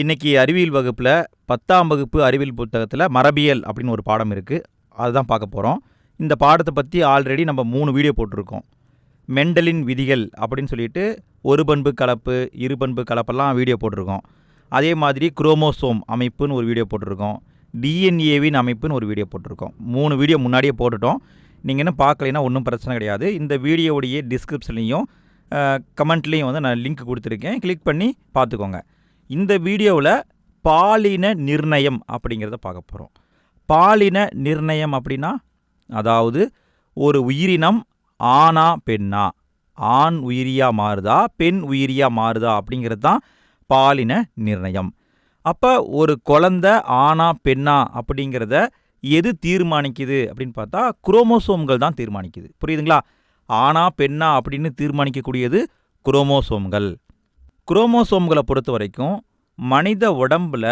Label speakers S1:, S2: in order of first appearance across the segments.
S1: இன்றைக்கி அறிவியல் வகுப்பில் பத்தாம் வகுப்பு அறிவியல் புத்தகத்தில் மரபியல் அப்படின்னு ஒரு பாடம் இருக்குது அதுதான் பார்க்க போகிறோம் இந்த பாடத்தை பற்றி ஆல்ரெடி நம்ம மூணு வீடியோ போட்டிருக்கோம். மெண்டலின் விதிகள் அப்படின்னு சொல்லிட்டு ஒரு பண்பு கலப்பு இரு பண்பு கலப்பெல்லாம் வீடியோ போட்டிருக்கோம். அதே மாதிரி குரோமோசோம் அமைப்புன்னு ஒரு வீடியோ போட்டிருக்கோம். டிஎன்ஏவின் அமைப்புன்னு ஒரு வீடியோ போட்டிருக்கோம். மூணு வீடியோ முன்னாடியே போட்டுட்டோம். நீங்கள் இன்னும் பார்க்கலைன்னா ஒன்றும் பிரச்சனை கிடையாது. இந்த வீடியோவுடைய டிஸ்கிரிப்ஷன்லேயும் கமெண்ட்லேயும் வந்து நான் லிங்க் கொடுத்துருக்கேன். கிளிக் பண்ணி பார்த்துக்கோங்க. இந்த வீடியோவில் பாலின நிர்ணயம் அப்படிங்கிறத பார்க்க போகிறோம் பாலின நிர்ணயம் அப்படின்னா அதாவது ஒரு உயிரினம் ஆணா பெண்ணா? ஆண் உயிரியா மாறுதா? பெண் உயிரியா மாறுதா? அப்படிங்கிறது தான் பாலின நிர்ணயம். அப்போ ஒரு குழந்த ஆணா பெண்ணா அப்படிங்கிறத எது தீர்மானிக்குது அப்படின்னு பார்த்தா குரோமோசோம்கள் தான் தீர்மானிக்குது. புரியுதுங்களா? ஆணா பெண்ணா அப்படின்னு தீர்மானிக்கக்கூடியது குரோமோசோம்கள். குரோமோசோம்களை பொறுத்த வரைக்கும் மனித உடம்புல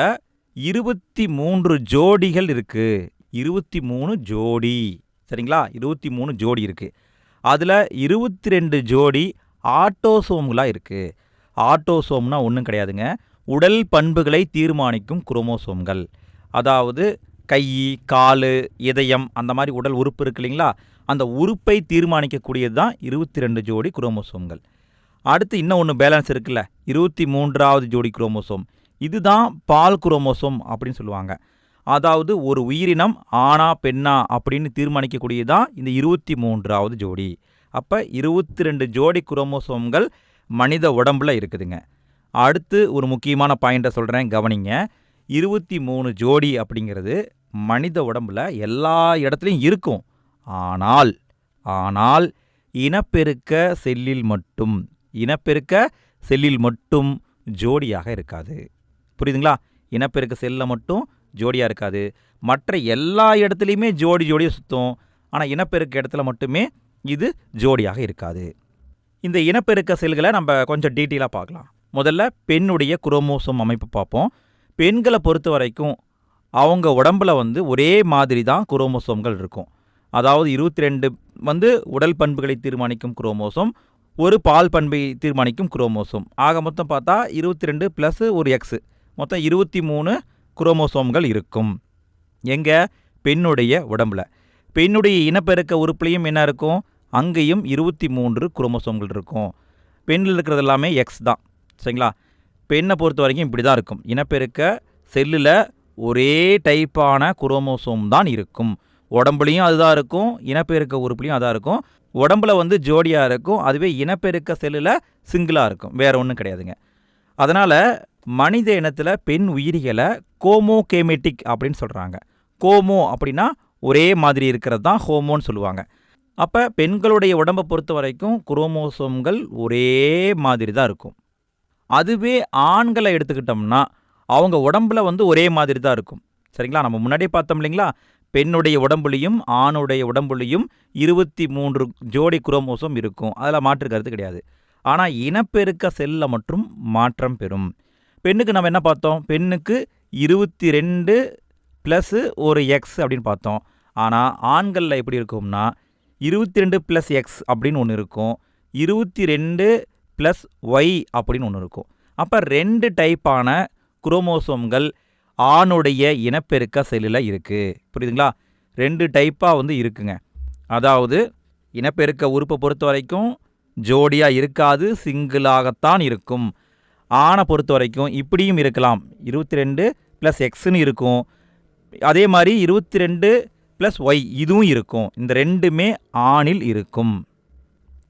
S1: இருபத்தி மூன்று ஜோடிகள் இருக்குது இருபத்தி மூணு ஜோடி. சரிங்களா? இருபத்தி மூணு ஜோடி இருக்குது அதில் இருபத்தி ரெண்டு ஜோடி ஆட்டோசோம்களாக இருக்குது ஆட்டோசோம்னா ஒன்றும் கிடையாதுங்க. உடல் பண்புகளை தீர்மானிக்கும் குரோமோசோம்கள். அதாவது கை கால் இதயம் அந்த மாதிரி உடல் உறுப்பு இருக்கு இல்லைங்களா? அந்த உறுப்பை தீர்மானிக்கக்கூடியது தான் இருபத்தி ரெண்டு ஜோடி குரோமோசோம்கள். அடுத்து இன்னும் ஒன்று பேலன்ஸ் இருக்குல்ல? இருபத்தி மூன்றாவது ஜோடி குரோமோசோம். இதுதான் பால் குரோமோசோம் அப்படின்னு சொல்லுவாங்க. அதாவது ஒரு உயிரினம் ஆணா பெண்ணா அப்படின்னு தீர்மானிக்கக்கூடியது தான் இந்த இருபத்தி மூன்றாவது ஜோடி. அப்போ இருபத்தி ரெண்டு ஜோடி குரோமோசோம்கள் மனித உடம்பில் இருக்குதுங்க. அடுத்து ஒரு முக்கியமான பாயிண்ட்டை சொல்கிறேன் கவனிங்க. இருபத்தி மூணு ஜோடி அப்படிங்கிறது மனித உடம்புல எல்லா இடத்துலையும் இருக்கும். ஆனால் ஆனால் இனப்பெருக்க செல்லில் மட்டும் இனப்பெருக்க செல்லில் மட்டும் ஜோடியாக இருக்காது. புரியுதுங்களா? இனப்பெருக்க செல்லில் மட்டும் ஜோடியாக இருக்காது. மற்ற எல்லா இடத்துலையுமே ஜோடி ஜோடியாக சுற்றும் ஆனால் இனப்பெருக்க இடத்துல மட்டுமே இது ஜோடியாக இருக்காது. இந்த இனப்பெருக்க செல்களை நம்ம கொஞ்சம் டீட்டெயிலாக பார்க்கலாம். முதல்ல பெண்ணுடைய குரோமோசோம் அமைப்பு பார்ப்போம். பெண்களை பொறுத்த வரைக்கும் அவங்க உடம்புல வந்து ஒரே மாதிரி தான் குரோமோசோம்கள் இருக்கும். அதாவது இருபத்தி ரெண்டு வந்து உடல் பண்புகளை தீர்மானிக்கும் குரோமோசோம் ஒரு பால் பண்பை தீர்மானிக்கும் குரோமோசோம். ஆக மொத்தம் பார்த்தா இருபத்தி ரெண்டு ப்ளஸ் ஒரு எக்ஸு மொத்தம் இருபத்தி மூணு குரோமோசோம்கள் இருக்கும். எங்கே? பெண்ணுடைய உடம்புல. பெண்ணுடைய இனப்பெருக்க உறுப்புலையும் என்ன இருக்கும்? அங்கேயும் இருபத்தி மூன்று குரோமோசோம்கள் இருக்கும். பெண்ணில் இருக்கிறது எல்லாமே எக்ஸ் தான். சரிங்களா? பெண்ணை பொறுத்த வரைக்கும் இப்படி தான் இருக்கும். இனப்பெருக்க செல்லில் ஒரே டைப்பான குரோமோசோம் தான் இருக்கும். உடம்புலையும் அதுதான் இருக்கும். இனப்பெருக்க உறுப்புலையும் அதான் இருக்கும். உடம்புல வந்து ஜோடியாக இருக்கும். அதுவே இனப்பெருக்க செல்லில் சிங்கிளாக இருக்கும். வேறு ஒன்றும் கிடையாதுங்க. அதனால் மனித இனத்தில் பெண் உயிரிகளை கோமோகேமெட்டிக் அப்படின்னு சொல்கிறாங்க கோமோ அப்படின்னா ஒரே மாதிரி இருக்கிறது தான் ஹோமோன்னு சொல்லுவாங்க. அப்போ பெண்களுடைய உடம்பை பொறுத்த வரைக்கும் குரோமோசோம்கள் ஒரே மாதிரி தான் இருக்கும். அதுவே ஆண்களை எடுத்துக்கிட்டோம்னா அவங்க உடம்புல வந்து ஒரே மாதிரி தான் இருக்கும். சரிங்களா? நம்ம முன்னாடியே பார்த்தோம் இல்லைங்களா? பெண்ணுடைய உடம்புலையும் ஆணுடைய உடம்புலையும் இருபத்தி மூன்று ஜோடி குரோமோசோம் இருக்கும். அதில் மாற்று கருத்து கிடையாது. ஆனால் இனப்பெருக்க செல்லில் மட்டும் மாற்றம் பெறும். பெண்ணுக்கு நம்ம என்ன பார்த்தோம்? பெண்ணுக்கு இருபத்தி ரெண்டு ப்ளஸ்ஸு ஒரு எக்ஸ் அப்படின்னு பார்த்தோம். ஆனால் ஆண்களில் எப்படி இருக்கும்னா இருபத்தி ரெண்டு ப்ளஸ் எக்ஸ் அப்படின்னு ஒன்று இருக்கும். இருபத்தி ரெண்டு ப்ளஸ் ஒய் அப்படின்னு ஒன்று இருக்கும். அப்போ ரெண்டு டைப்பான குரோமோசோம்கள் ஆணுடைய இனப்பெருக்க செல்லில் இருக்குது புரியுதுங்களா? ரெண்டு டைப்பாக வந்து இருக்குங்க. அதாவது இனப்பெருக்க உறுப்பை பொறுத்த வரைக்கும் ஜோடியாக இருக்காது சிங்கிளாகத்தான் இருக்கும். ஆணை பொறுத்த வரைக்கும் இப்படியும் இருக்கலாம். இருபத்தி ரெண்டு ப்ளஸ் எக்ஸ்னு இருக்கும். அதே மாதிரி இருபத்தி ரெண்டு ப்ளஸ் ஒய் இதுவும் இருக்கும். இந்த ரெண்டுமே ஆணில் இருக்கும்.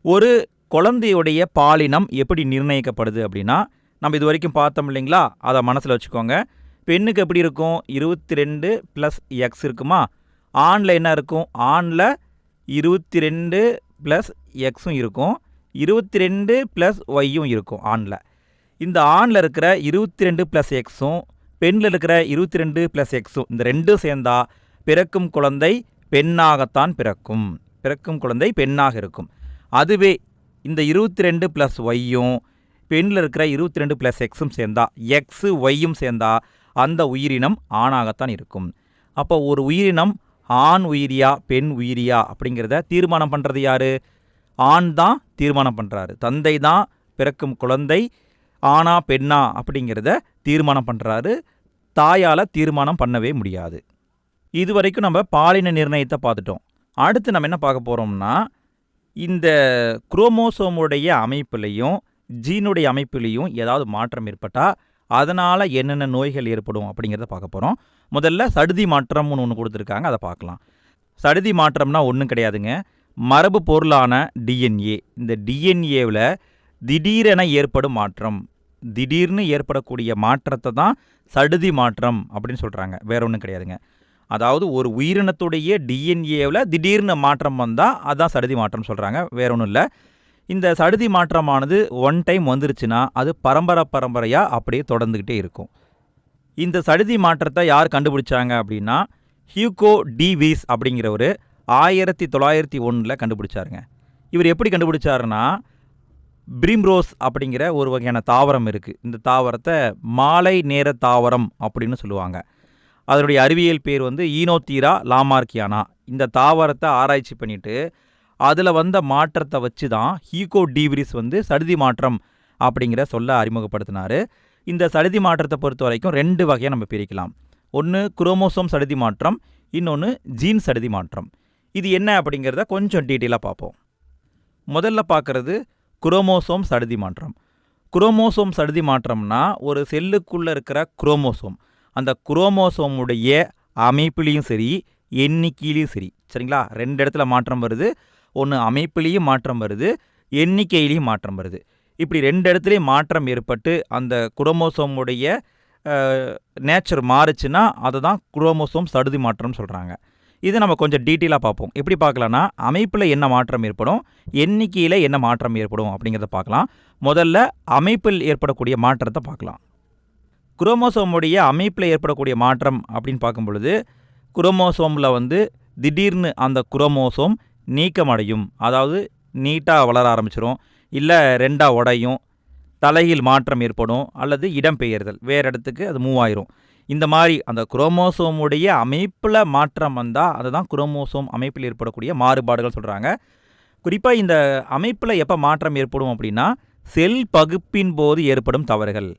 S1: ஒரு குழந்தையுடைய பாலினம் எப்படி நிர்ணயிக்கப்படுது அப்படின்னா நம்ம இது வரைக்கும் பார்த்தோம் இல்லைங்களா? அதை மனசில் வச்சுக்கோங்க. பெண்ணுக்கு எப்படி இருக்கும்? இருபத்தி ரெண்டு ப்ளஸ் எக்ஸ் இருக்குமா? ஆணில் என்ன இருக்கும்? ஆணில் இருபத்தி ரெண்டு ப்ளஸ் எக்ஸும் இருக்கும். இருபத்தி ரெண்டு ப்ளஸ் ஒய்யும் இருக்கும் ஆணில். இந்த ஆணில் இருக்கிற இருபத்தி ரெண்டு ப்ளஸ் எக்ஸும் பெண்ணில் இருக்கிற இருபத்தி ரெண்டு ப்ளஸ் எக்ஸும் இந்த ரெண்டும் சேர்ந்தா பிறக்கும் குழந்தை பெண்ணாகத்தான் பிறக்கும். பிறக்கும் குழந்தை பெண்ணாக இருக்கும். அதுவே இந்த இருபத்தி ரெண்டு ப்ளஸ் ஒய்யும் பெண்ணில் இருக்கிற இருபத்தி ரெண்டு ப்ளஸ் எக்ஸும் சேர்ந்தா எக்ஸு ஒய்யும் சேர்ந்தா அந்த உயிரினம் ஆணாகத்தான் இருக்கும். அப்போ ஒரு உயிரினம் ஆண் உயிரியா பெண் உயிரியா அப்படிங்கிறத தீர்மானம் பண்ணுறது யார்? ஆண் தான் தீர்மானம் பண்ணுறாரு தந்தை தான் பிறக்கும் குழந்தை ஆணா பெண்ணா அப்படிங்கிறத தீர்மானம் பண்ணுறாரு தாயால் தீர்மானம் பண்ணவே முடியாது. இது வரைக்கும் நம்ம பாலின நிர்ணயத்தை பார்த்துட்டோம். அடுத்து நம்ம என்ன பார்க்க போகிறோம்னா இந்த குரோமோசோமுடைய அமைப்புலையும் ஜீனுடைய அமைப்புலையும் ஏதாவது மாற்றம் ஏற்பட்டால் அதனால் என்னென்ன நோய்கள் ஏற்படும் அப்படிங்கிறத பார்க்க போகிறோம் முதல்ல சடுதி மாற்றம்னு ஒன்று கொடுத்துருக்காங்க அதை பார்க்கலாம். சடுதி மாற்றம்னா ஒன்றும் கிடையாதுங்க. மரபு பொருளான டிஎன்ஏ இந்த டிஎன்ஏவில் திடீரென ஏற்படும் மாற்றம். திடீர்னு ஏற்படக்கூடிய மாற்றத்தை தான் சடுதி மாற்றம் அப்படின்னு சொல்கிறாங்க வேற ஒன்றும் கிடையாதுங்க. அதாவது ஒரு உயிரினத்துடைய டிஎன்ஏவில் திடீர்னு மாற்றம் வந்தால் அதான் சடுதி மாற்றம் சொல்கிறாங்க வேற ஒன்றும் இல்லை. இந்த சடுதி மாற்றமானது ஒன் டைம் வந்துருச்சுன்னா அது பரம்பரை பரம்பரையாக அப்படியே தொடர்ந்துக்கிட்டே இருக்கும். இந்த சடுதி மாற்றத்தை யார் கண்டுபிடிச்சாங்க அப்படின்னா ஹியூகோ டிவிஸ் அப்படிங்கிறவர் ஆயிரத்தி தொள்ளாயிரத்தி ஒன்றில் கண்டுபிடிச்சாருங்க. இவர் எப்படி கண்டுபிடிச்சாருன்னா பிரிம்ரோஸ் அப்படிங்கிற ஒரு வகையான தாவரம் இருக்குது இந்த தாவரத்தை மாலை நேர தாவரம் அப்படின்னு சொல்லுவாங்க. அதனுடைய அறிவியல் பேர் வந்து ஈனோத்தீரா லாமார்கியானா இந்த தாவரத்தை ஆராய்ச்சி பண்ணிவிட்டு அதில் வந்த மாற்றத்தை வச்சு தான் ஹீகோ டிவிரிஸ் வந்து சடுதி மாற்றம் அப்படிங்கிற சொல்ல அறிமுகப்படுத்தினார். இந்த சடுதி மாற்றத்தை பொறுத்த வரைக்கும் ரெண்டு வகையாக நம்ம பிரிக்கலாம். ஒன்று குரோமோசோம் சடுதி மாற்றம் இன்னொன்று ஜீன் சடுதி மாற்றம். இது என்ன அப்படிங்கிறத கொஞ்சம் டீட்டெயிலாக பார்ப்போம். முதல்ல பார்க்குறது குரோமோசோம் சடுதி மாற்றம். குரோமோசோம் சடுதி மாற்றம்னா ஒரு செல்லுக்குள்ளே இருக்கிற குரோமோசோம். அந்த குரோமோசோமுடைய அமைப்புலேயும் சரி எண்ணிக்கையிலையும் சரி. சரிங்களா? ரெண்டு இடத்துல மாற்றம் வருது. ஒன்று அமைப்புலேயும் மாற்றம் வருது எண்ணிக்கையிலையும் மாற்றம் வருது. இப்படி ரெண்டு இடத்துலையும் மாற்றம் ஏற்பட்டு அந்த குரோமோசோமுடைய நேச்சர் மாறுச்சுன்னா அதை தான் குரோமோசோம் சடுதி மாற்றம்னு சொல்கிறாங்க இது நம்ம கொஞ்சம் டீட்டெயிலாக பார்ப்போம். எப்படி பார்க்கலான்னா அமைப்பில் என்ன மாற்றம் ஏற்படும் எண்ணிக்கையில் என்ன மாற்றம் ஏற்படும் அப்படிங்கிறத பார்க்கலாம். முதல்ல அமைப்பில் ஏற்படக்கூடிய மாற்றத்தை பார்க்கலாம். குரோமோசோமுடைய அமைப்பில் ஏற்படக்கூடிய மாற்றம் அப்படின்னு பார்க்கும் பொழுது குரோமோசோமில் வந்து திடீர்னு அந்த குரோமோசோம் நீக்கமடையும். அதாவது நீட்டாக வளர ஆரம்பிச்சிடும் இல்லை ரெண்டாக உடையும். தலையில் மாற்றம் ஏற்படும் அல்லது இடம்பெயர்தல் வேறு இடத்துக்கு அது மூவ் ஆயிரும். இந்த மாதிரி அந்த குரோமோசோமுடைய அமைப்பில் மாற்றம் வந்தால் அதுதான் குரோமோசோம் அமைப்பில் ஏற்படக்கூடிய மாறுபாடுகள் சொல்கிறாங்க குறிப்பாக இந்த அமைப்பில் எப்போ மாற்றம் ஏற்படும் அப்படின்னா செல் பகுப்பின் போது ஏற்படும் தவறுகள்.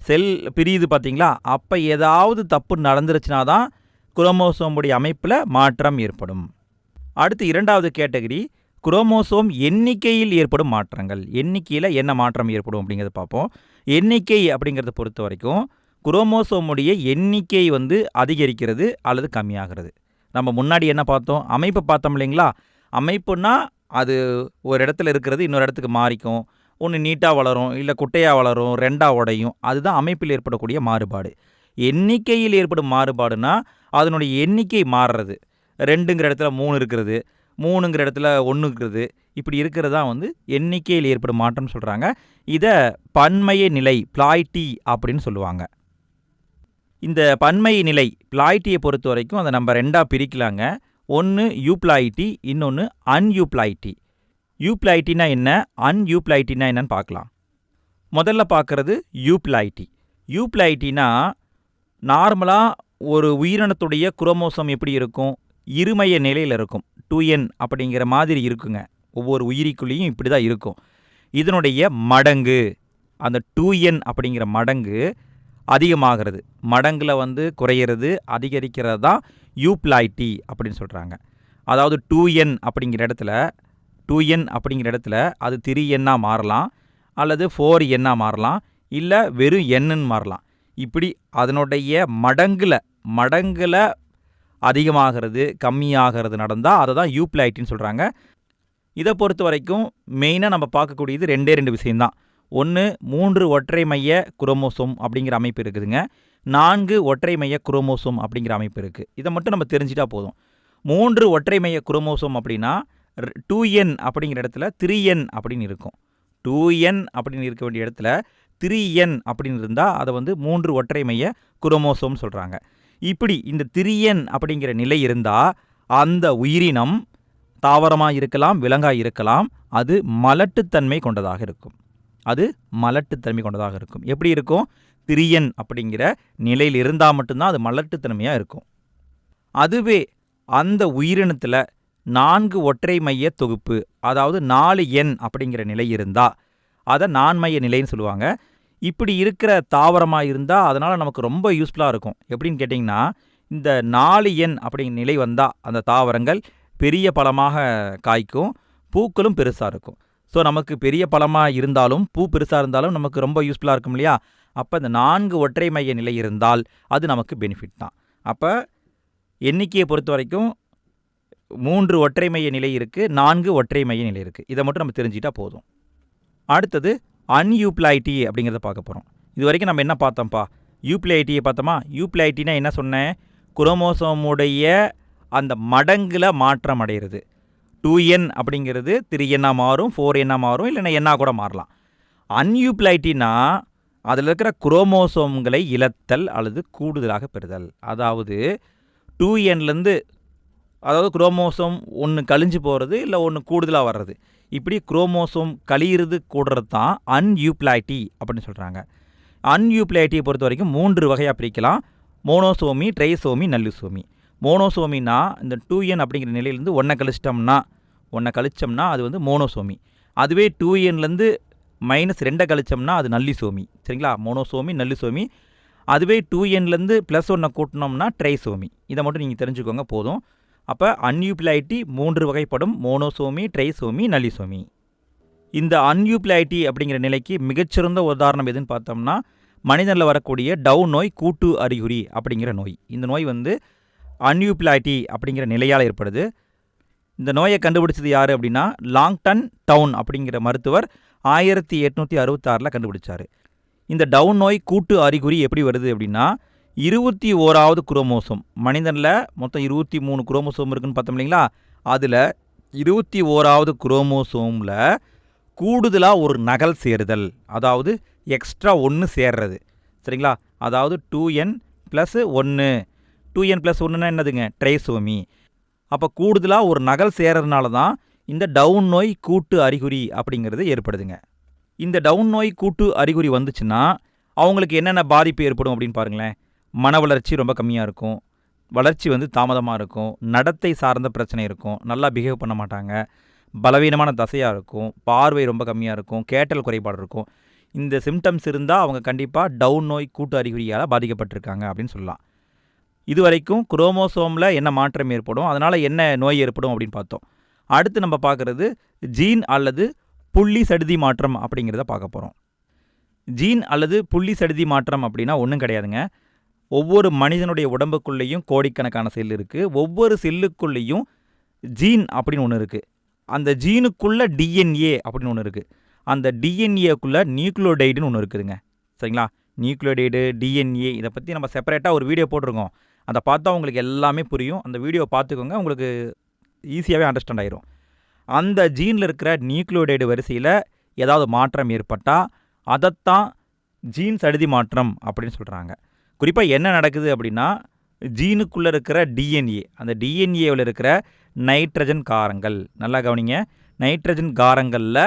S1: செல் பிரியுது பார்த்தீங்களா அப்போ ஏதாவது தப்பு நடந்துருச்சுனா தான் குரோமோசோமுடைய அமைப்பில் மாற்றம் ஏற்படும். அடுத்து இரண்டாவது கேட்டகரி குரோமோசோம் எண்ணிக்கையில் ஏற்படும் மாற்றங்கள். எண்ணிக்கையில் என்ன மாற்றம் ஏற்படும் அப்படிங்கிறத பார்ப்போம். எண்ணிக்கை அப்படிங்கிறத பொறுத்த வரைக்கும் குரோமோசோமுடைய எண்ணிக்கை வந்து அதிகரிக்கிறது அல்லது கம்மியாகிறது. நம்ம முன்னாடி என்ன பார்த்தோம்? அமைப்பு பார்த்தோம் இல்லைங்களா? அமைப்புனா அது ஒரு இடத்துல இருக்கிறது இன்னொரு இடத்துக்கு மாறிக்கும். ஒன்று நீட்டாக வளரும் இல்லை குட்டையாக வளரும் ரெண்டாக உடையும். அதுதான் அமைப்பில் ஏற்படக்கூடிய மாறுபாடு. எண்ணிக்கையில் ஏற்படும் மாறுபாடுனா அதனுடைய எண்ணிக்கை மாறுறது. ரெண்டுங்கிற இடத்துல மூணு இருக்கிறது மூணுங்கிற இடத்துல ஒன்று இருக்கிறது. இப்படி இருக்கிறது தான் வந்து எண்ணிக்கையில் ஏற்படும் மாற்றம் சொல்கிறாங்க இதை பன்மைய நிலை பிளாய்டி அப்படின்னு சொல்லுவாங்க. இந்த பன்மை நிலை பிளாய்டியை பொறுத்த வரைக்கும் அதை நம்ம ரெண்டாக பிரிக்கலாங்க. ஒன்று யூப்ளாய்டி இன்னொன்று அன்யூப்ளாய்டி யூப்ளாய்டினா என்ன? அன்யூப்ளாய்டினா என்னன்னு பார்க்கலாம். முதல்ல பார்க்குறது யூப்ளாய்டி யூப்ளாய்டினா நார்மலாக ஒரு உயிரினத்துடைய குரோமோசோம் எப்படி இருக்கும்? இருமைய நிலையில் இருக்கும். டூ என் அப்படிங்கிற மாதிரி இருக்குங்க. ஒவ்வொரு உயிரிக்குள்ளேயும் இப்படி தான் இருக்கும். இதனுடைய மடங்கு அந்த டூ என் அப்படிங்கிற மடங்கு அதிகமாகிறது. மடங்கில் வந்து குறையிறது அதிகரிக்கிறது தான் யூப்ளாய்டி அப்படின்னு சொல்கிறாங்க அதாவது டூ என் அப்படிங்கிற இடத்துல டூ என் அப்படிங்கிற இடத்துல அது த்ரீ என்னாக மாறலாம் அல்லது ஃபோர் என்னாக மாறலாம் இல்லை வெறும் எண்ணுன்னு மாறலாம். இப்படி அதனுடைய மடங்கில் மடங்கில் அதிகமாகிறது கம்மியாகிறது நடந்தால் அதை தான் யூப்ளைட்டின்னு சொல்கிறாங்க இதை பொறுத்த வரைக்கும் மெயினாக நம்ம பார்க்கக்கூடியது ரெண்டே ரெண்டு விஷயம்தான். ஒன்று மூன்று ஒற்றை மைய குரோமோசோம் அப்படிங்கிற அமைப்பு இருக்குதுங்க. நான்கு ஒற்றை மைய குரோமோசோம் அப்படிங்கிற அமைப்பு இருக்குது இதை மட்டும் நம்ம தெரிஞ்சிட்டா போதும். மூன்று ஒற்றை மைய குரோமோசோம் அப்படின்னா டூ என் அப்படிங்கிற இடத்துல த்ரீ என் அப்படின்னு இருக்கும். டூ என் அப்படின்னு இருக்க வேண்டிய இடத்துல த்ரீ என் அப்படின்னு இருந்தால் அதை வந்து மூன்று ஒற்றை மைய குரோமோசோம் சொல்கிறாங்க இப்படி இந்த திரியன் அப்படிங்கிற நிலை இருந்தால் அந்த உயிரினம் தாவரமாக இருக்கலாம் விலங்காக இருக்கலாம் அது மலட்டுத்தன்மை கொண்டதாக இருக்கும். அது மலட்டுத்தன்மை கொண்டதாக இருக்கும். எப்படி இருக்கும்? திரியன் அப்படிங்கிற நிலையில் இருந்தால் மட்டும்தான் அது மலட்டுத்தன்மையாக இருக்கும். அதுவே அந்த உயிரினத்தில் நான்கு ஒற்றை மைய தொகுப்பு அதாவது நாலு எண் அப்படிங்கிற நிலை இருந்தால் அதை நான்மைய நிலைன்னு சொல்லுவாங்க. இப்படி இருக்கிற தாவரமாக இருந்தால் அதனால் நமக்கு ரொம்ப யூஸ்ஃபுல்லாக இருக்கும். எப்படின்னு கேட்டிங்கன்னா இந்த நாலு எண் அப்படிங்கிற நிலை வந்தால் அந்த தாவரங்கள் பெரிய பழமாக காய்க்கும் பூக்களும் பெருசாக இருக்கும். ஸோ நமக்கு பெரிய பழமாக இருந்தாலும் பூ பெருசாக இருந்தாலும் நமக்கு ரொம்ப யூஸ்ஃபுல்லாக இருக்கும் இல்லையா? அப்போ இந்த நான்கு ஒற்றை மைய நிலை இருந்தால் அது நமக்கு பெனிஃபிட் தான். அப்போ எண்ணிக்கையை பொறுத்த வரைக்கும் மூன்று ஒற்றை மைய நிலை இருக்குது நான்கு ஒற்றை மைய நிலை இருக்குது இதை மட்டும் நம்ம தெரிஞ்சிட்டா போதும். அடுத்தது அன்யூப்ளைட்டி அப்படிங்கிறத பார்க்க போகிறோம் இது வரைக்கும் நம்ம என்ன பார்த்தோம்ப்பா? யூப்ளைட்டியை பார்த்தோமா? யூப்ளைட்டினா என்ன சொன்னேன்? குரோமோசோமுடைய அந்த மடங்கில் மாற்றம் அடைகிறது டூ என் அப்படிங்கிறது த்ரீ என்னாக மாறும் ஃபோர் என்னாக மாறும் இல்லைன்னா என்னா கூட மாறலாம். அன்யூப்ளைட்டினா அதில் இருக்கிற குரோமோசோம்களை இழத்தல் அல்லது கூடுதலாக பெறுதல். அதாவது டூ என்லேருந்து அதாவது குரோமோசோம் ஒன்று கழிஞ்சு போகிறது இல்லை ஒன்று கூடுதலாக வர்றது. இப்படி குரோமோசோம் கழியிறது கூடுறது தான் அன்யூப்ளைட்டி அப்படின்னு சொல்கிறாங்க அன்யூப்ளைட்டியை பொறுத்த வரைக்கும் மூன்று வகையாக பிரிக்கலாம். Monosomy trisomy நல்லுசோமி. மோனோசோமினா இந்த டூ என் அப்படிங்கிற நிலையிலேருந்து ஒன்றை கழிச்சிட்டோம்னா ஒன்றை கழிச்சோம்னா அது வந்து மோனோசோமி. அதுவே டூ என்லேருந்து மைனஸ் ரெண்டை கழிச்சோம்னா அது நல்லிசோமி. சரிங்களா? Monosomy nullisomy. அதுவே டூ என்லேருந்து ப்ளஸ் ஒன்றை கூட்டினோம்னா ட்ரைசோமி. இதை மட்டும் நீங்கள் தெரிஞ்சுக்கோங்க போதும். அப்போ அன்யூப்ளைட்டி மூன்று வகைப்படும் மோனோசோமி ட்ரைசோமி நல்லிசோமி இந்த அன்யூப்ளைட்டி அப்படிங்கிற நிலைக்கு மிகச்சிறந்த உதாரணம் எதுன்னு பார்த்தோம்னா மனிதனில் வரக்கூடிய டவுன் நோய் கூட்டு அறிகுறி அப்படிங்கிற நோய். இந்த நோய் வந்து அன்யூப்ளைட்டி அப்படிங்கிற நிலையால் ஏற்படுது. இந்த நோயை கண்டுபிடிச்சது யார் அப்படின்னா லாங்டன் டவுன் அப்படிங்கிற மருத்துவர் ஆயிரத்தி எட்நூற்றி அறுபத்தாறில் கண்டுபிடிச்சார். இந்த டவுன் நோய் கூட்டு அறிகுறி எப்படி வருது அப்படின்னா இருபத்தி ஓராவது குரோமோசோம். மனிதனில் மொத்தம் இருபத்தி மூணு குரோமோசோம் இருக்குன்னு பார்த்தோம் இல்லைங்களா? அதில் இருபத்தி ஓராவது குரோமோசோமில் கூடுதலாக ஒரு நகல் சேருதல் அதாவது எக்ஸ்ட்ரா ஒன்று சேர்றது. சரிங்களா? அதாவது டூ என் ப்ளஸ்ஸு ஒன்று டூ என் ப்ளஸ் ஒன்றுனா என்னதுங்க? ட்ரைசோமி. அப்போ கூடுதலாக ஒரு நகல் சேர்றதுனால தான் இந்த டவுன் நோய் கூட்டு அறிகுறி அப்படிங்கிறது ஏற்படுதுங்க. இந்த டவுன் நோய் கூட்டு அறிகுறி வந்துச்சுன்னா அவங்களுக்கு என்னென்ன பாதிப்பு ஏற்படும் அப்படின்னு பாருங்களேன். மன வளர்ச்சி ரொம்ப கம்மியாக இருக்கும். வளர்ச்சி வந்து தாமதமாக இருக்கும். நடத்தை சார்ந்த பிரச்சனை இருக்கும். நல்லா பிஹேவ் பண்ண மாட்டாங்க. பலவீனமான தசையாக இருக்கும். பார்வை ரொம்ப கம்மியாக இருக்கும். கேட்டல் குறைபாடு இருக்கும். இந்த சிம்டம்ஸ் இருந்தால் அவங்க கண்டிப்பாக டவுன் நோய் கூட்டு அறிகுறியால் பாதிக்கப்பட்டிருக்காங்க அப்படின்னு சொல்லலாம். இது வரைக்கும் குரோமோசோமில் என்ன மாற்றம் ஏற்படும்? அதனால் என்ன நோய் ஏற்படும் அப்படின்னு பார்த்தோம். அடுத்து நம்ம பார்க்குறது ஜீன் அல்லது புள்ளி சடுதி மாற்றம் அப்படிங்கிறத பார்க்க போகிறோம் ஜீன் அல்லது புள்ளி சடுதி மாற்றம் அப்படின்னா ஒன்றும் கிடையாதுங்க. ஒவ்வொரு மனிதனுடைய உடம்புக்குள்ளேயும் கோடிக்கணக்கான செல் இருக்குது ஒவ்வொரு செல்லுக்குள்ளேயும் ஜீன் அப்படின்னு ஒன்று இருக்குது அந்த ஜீனுக்குள்ளே டிஎன்ஏ அப்படின்னு ஒன்று இருக்குது அந்த டிஎன்ஏக்குள்ளே நியூக்ளியோடைடுன்னு ஒன்று இருக்குதுங்க. சரிங்களா? நியூக்ளியோடைடு டிஎன்ஏ இதை பற்றி நம்ம செப்பரேட்டாக ஒரு வீடியோ போட்டிருக்கோம். அதை பார்த்தா உங்களுக்கு எல்லாமே புரியும். அந்த வீடியோ பார்த்துக்கோங்க உங்களுக்கு ஈஸியாகவே அண்டர்ஸ்டாண்ட் ஆயிரும். அந்த ஜீனில் இருக்கிற நியூக்ளியோடைடு வரிசையில் ஏதாவது மாற்றம் ஏற்பட்டால் அதைத்தான் ஜீன் சடுதி மாற்றம் அப்படின்னு சொல்கிறாங்க குறிப்பாக என்ன நடக்குது அப்படின்னா ஜீனுக்குள்ளே இருக்கிற டிஎன்ஏ அந்த டிஎன்ஏவில் இருக்கிற நைட்ரஜன் காரங்கள். நல்லா கவனிங்க. நைட்ரஜன் காரங்களில்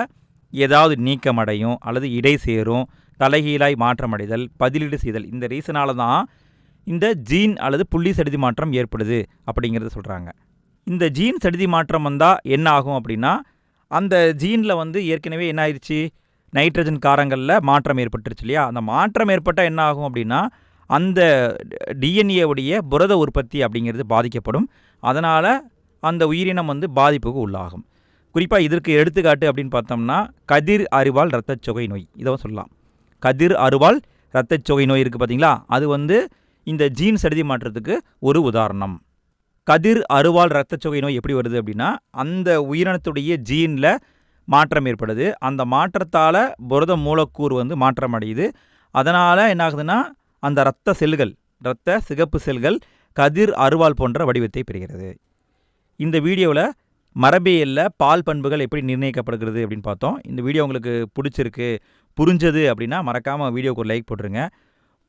S1: ஏதாவது நீக்கமடையும் அல்லது இடை சேரும் தலைகீழாய் மாற்றமடைதல் பதிலீடு செய்தல். இந்த ரீசனால தான் இந்த ஜீன் அல்லது புள்ளி சடுதி மாற்றம் ஏற்படுது அப்படிங்கிறத சொல்கிறாங்க இந்த ஜீன் சடுதி மாற்றம் வந்தால் என்ன ஆகும் அப்படின்னா அந்த ஜீனில் வந்து ஏற்கனவே என்ன ஆயிடுச்சு நைட்ரஜன் காரங்களில் மாற்றம் ஏற்பட்டுருச்சு இல்லையா? அந்த மாற்றம் ஏற்பட்டால் என்ன ஆகும் அப்படின்னா அந்த டிஎன்ஏவுடைய புரத உற்பத்தி அப்படிங்கிறது பாதிக்கப்படும். அதனால் அந்த உயிரினம் வந்து பாதிப்புக்கு உள்ளாகும். குறிப்பாக இதற்கு எடுத்துக்காட்டு அப்படின்னு பார்த்தோம்னா கதிர் அருவாள் இரத்தச்சொகை நோய். இதை சொல்லலாம். கதிர் அருவாள் இரத்தச்சொகை நோய் இருக்குது பார்த்தீங்களா? அது வந்து இந்த ஜீன் சடுதி மாற்றத்துக்கு ஒரு உதாரணம். கதிர் அருவாள் இரத்தச்சொகை நோய் எப்படி வருது அப்படின்னா அந்த உயிரினத்துடைய ஜீனில் மாற்றம் ஏற்படுது. அந்த மாற்றத்தால் புரத மூலக்கூறு வந்து மாற்றம் அடையுது அதனால் என்ன ஆகுதுன்னா அந்த இரத்த செல்கள் இரத்த சிகப்பு செல்கள் கதிர் அருவாள் போன்ற வடிவத்தை பெறுகிறது. இந்த வீடியோவில் மரபியலில் பால் பண்புகள் எப்படி நிர்ணயிக்கப்படுகிறது அப்படின்னு பார்த்தோம். இந்த வீடியோ உங்களுக்கு பிடிச்சிருக்கு புரிஞ்சது அப்படின்னா மறக்காமல் வீடியோக்கு ஒரு லைக் போட்டுருங்க.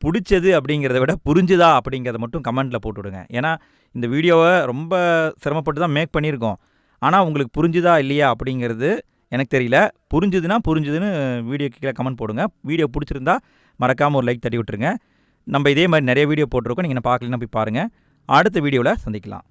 S1: பிடிச்சது அப்படிங்கிறத விட புரிஞ்சுதா அப்படிங்கிறத மட்டும் கமெண்ட்டில் போட்டுவிடுங்க. ஏன்னா இந்த வீடியோவை ரொம்ப சிரமப்பட்டு தான் மேக் பண்ணியிருக்கோம். ஆனால் உங்களுக்கு புரிஞ்சுதா இல்லையா அப்படிங்கிறது எனக்கு தெரியல. புரிஞ்சுதுன்னா புரிஞ்சுதுன்னு வீடியோ கீழே கமெண்ட் போடுங்க. வீடியோ பிடிச்சிருந்தா மறக்காமல் ஒரு லைக் தட்டி விட்டுருங்க. நம்ம இதே மாதிரி நிறைய வீடியோ போட்டிருக்கோம். நீங்கள் பார்க்கலன்னா போய் பாருங்கள் அடுத்த வீடியோவில் சந்திக்கலாம்.